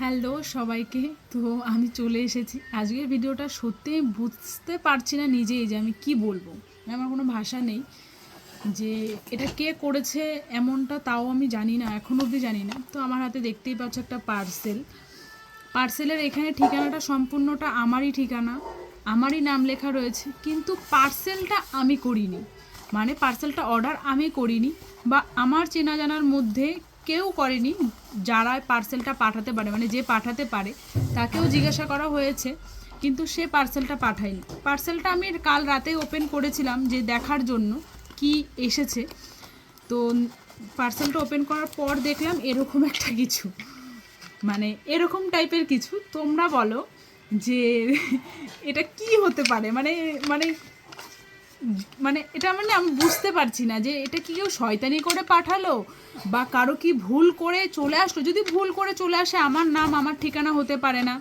Hello সবাইকে। তো আমি চলে এসেছি। আজকের ভিডিওটা সত্যি বুঝতে পারছি না নিজেই যে আমি কি বলব। আমার কোনো ভাষা নেই যে এটা কে করেছে, এমনটা তাও আমি জানি না এখনও অবধি জানি না। তো আমার হাতে দেখতেই পাচ্ছ একটা পার্সেল পার্সেলের এখানে ঠিকানাটা সম্পূর্ণটা আমারই ঠিকানা, আমারই নাম লেখা রয়েছে, কিন্তু পার্সেলটা আমি করিনি। মানে পার্সেলটা অর্ডার আমি করিনি বা আমার চেনা জানার মধ্যে কেউ করেনি, যারা পার্সেলটা পাঠাতে পারে মানে যে পাঠাতে পারে, তাকেও জিজ্ঞাসা করা হয়েছে, কিন্তু সে পার্সেলটা পাঠায়নি। পার্সেলটা আমি কাল রাতে ওপেন করেছিলাম যে দেখার জন্য কি এসেছে। তো পার্সেলটা ওপেন করার পর দেখলাম এরকম একটা কিছু। মানে এরকম টাইপের কিছু। তোমরা বলো যে এটা কি হতে পারে? মানে মানে মানে এটা মানে আমি বুঝতে পারছি না যে এটা কি কেউ শয়তানি করে পাঠালো বা কারও কি ভুল করে চলে আসলো? যদি ভুল করে চলে আসে, আমার নাম আমার ঠিকানা হতে পারে না।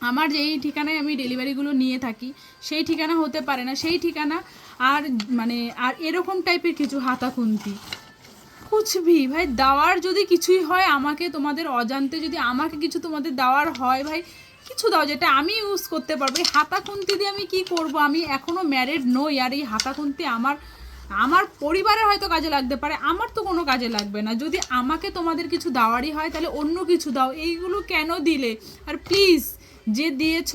আমার যেই ঠিকানায় আমি ডেলিভারিগুলো নিয়ে থাকি, সেই ঠিকানা হতে পারে না। সেই ঠিকানা আর মানে আর এরকম টাইপের কিছু হাতাখুন্তি। কুচবি ভাই, দেওয়ার যদি কিছুই হয় আমাকে তোমাদের অজান্তে যদি আমাকে কিছু তোমাদের দেওয়ার হয়, ভাই কিছু দাও যেটা আমি ইউজ করতে পারব। এই হাতাখুন্তি দিয়ে আমি কি করব? আমি এখনও ম্যারেড নই আর এই হাতাখুন্তি আমার আমার পরিবারের হয়তো কাজে লাগতে পারে, আমার তো কোনো কাজে লাগবে না। যদি আমাকে তোমাদের কিছু দেওয়ারই হয়, তাহলে অন্য কিছু দাও। এইগুলো কেন দিলে? আর প্লিজ যে দিয়েছ,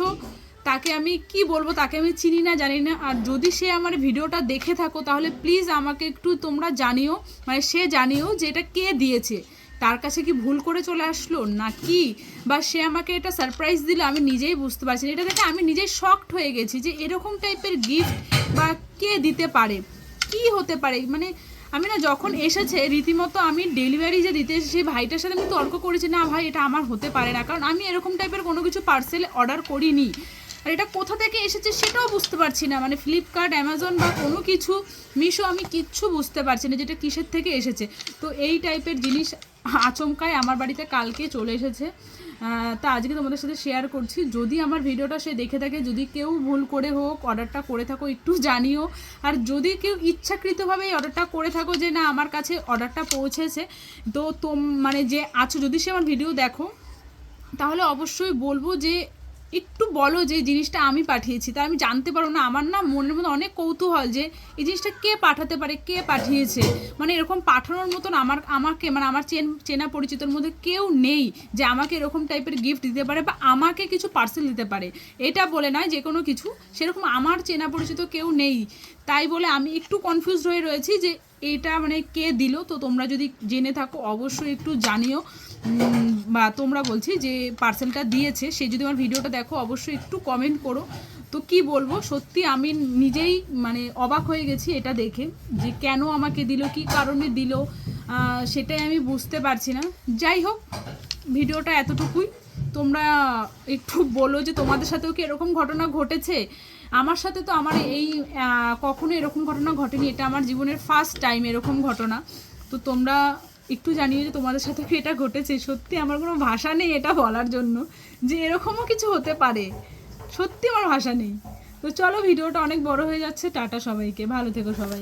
তাকে আমি কি বলব? তাকে আমি চিনি না, জানি না। আর যদি সে আমার ভিডিওটা দেখে থাকো, তাহলে প্লিজ আমাকে একটু তোমরা জানিও মানে সে জানিও যে এটা কে দিয়েছে। তার কাছে কি ভুল করে চলে আসলো নাকি? বা সে আমাকে এটা সারপ্রাইজ দিল, আমি নিজেই বুঝতে পারছি না। এটা দেখে আমি নিজেই শকড হয়ে গেছি যে এরকম টাইপের গিফট বা কে দিতে পারে? কি হতে পারে? মানে আমি না, যখন এসেছে, রীতিমতো আমি ডেলিভারি যে দিতে এসেছি, সেই ভাইটার সাথে আমি তর্ক করেছি, না ভাই, এটা আমার হতে পারে না। কারণ আমি এরকম টাইপের কোনো কিছু পার্সেল অর্ডার করিনি। আর এটা কোথা থেকে এসেছে সেটাও বুঝতে পারছি না। মানে ফ্লিপকার্ট অ্যামাজন বা কোনো কিছু মিশো আমি কিচ্ছু বুঝতে পারছি না যেটা কিসের থেকে এসেছে। তো এই টাইপের জিনিস আচমকায় আমার বাড়িতে কালকে চলে এসেছে। তা আজকে তোমাদের সাথে শেয়ার করছি। যদি আমার ভিডিওটা সে দেখে থাকে, যদি কেউ ভুল করে হোক অর্ডারটা করে থাকো, একটু জানিও। আর যদি কেউ ইচ্ছাকৃতভাবে এই অর্ডারটা করে থাকো যে না, আমার কাছে অর্ডারটা পৌঁছেছে, তো তোম মানে যে আছো, যদি সে আমার ভিডিও দেখো, তাহলে অবশ্যই বলব যে একটু বলো যে জিনিসটা আমি পাঠিয়েছি। তা আমি জানতে পারব না। আমার না মনের মধ্যে অনেক কৌতূহল যে এই জিনিসটা কে পাঠাতে পারে, কে পাঠিয়েছে? মানে এরকম পাঠানোর মতন আমার, আমাকে মানে আমার চেন, চেনা পরিচিতর মধ্যে কেউ নেই যে আমাকে এরকম টাইপের গিফট দিতে পারে বা আমাকে কিছু পার্সেল দিতে পারে। এটা বলে নয় যে কোনো কিছু। সেরকম আমার চেনা পরিচিত কেউ নেই। তাই বলে আমি একটু কনফিউজ হয়ে রয়েছি যে এটা মানে কে দিল? তো তোমরা যদি জেনে থাকো, অবশ্যই একটু জানিও। বা তোমরা বলছি যে পার্সেলটা দিয়েছে, সে যদি আমার ভিডিওটা দেখো, অবশ্যই একটু কমেন্ট করো। তো কি বলব, সত্যি আমি নিজেই মানে অবাক হয়ে গেছি এটা দেখে, যে কেন আমাকে দিল, কি কারণে দিল সেটাই আমি বুঝতে পারছি না। যাই হোক, ভিডিওটা এতটুকুই। তোমরা একটু বলো যে তোমাদের সাথেও কি এরকম ঘটনা ঘটেছে? আমার সাথে তো আমার এই কখনো এরকম ঘটনা ঘটেনি, এটা আমার জীবনের ফার্স্ট টাইম এরকম ঘটনা। তো তোমরা একটু জানিও যে তোমাদের সাথে কি এটা ঘটেছে? সত্যি আমার কোনো ভাষা নেই এটা বলার জন্য। যে এরকমও কিছু হতে পারে। সত্যি আমার ভাষা নেই। তো চলো ভিডিওটা অনেক বড় হয়ে যাচ্ছে। টাটা সবাইকে। ভালো থেকো সবাই।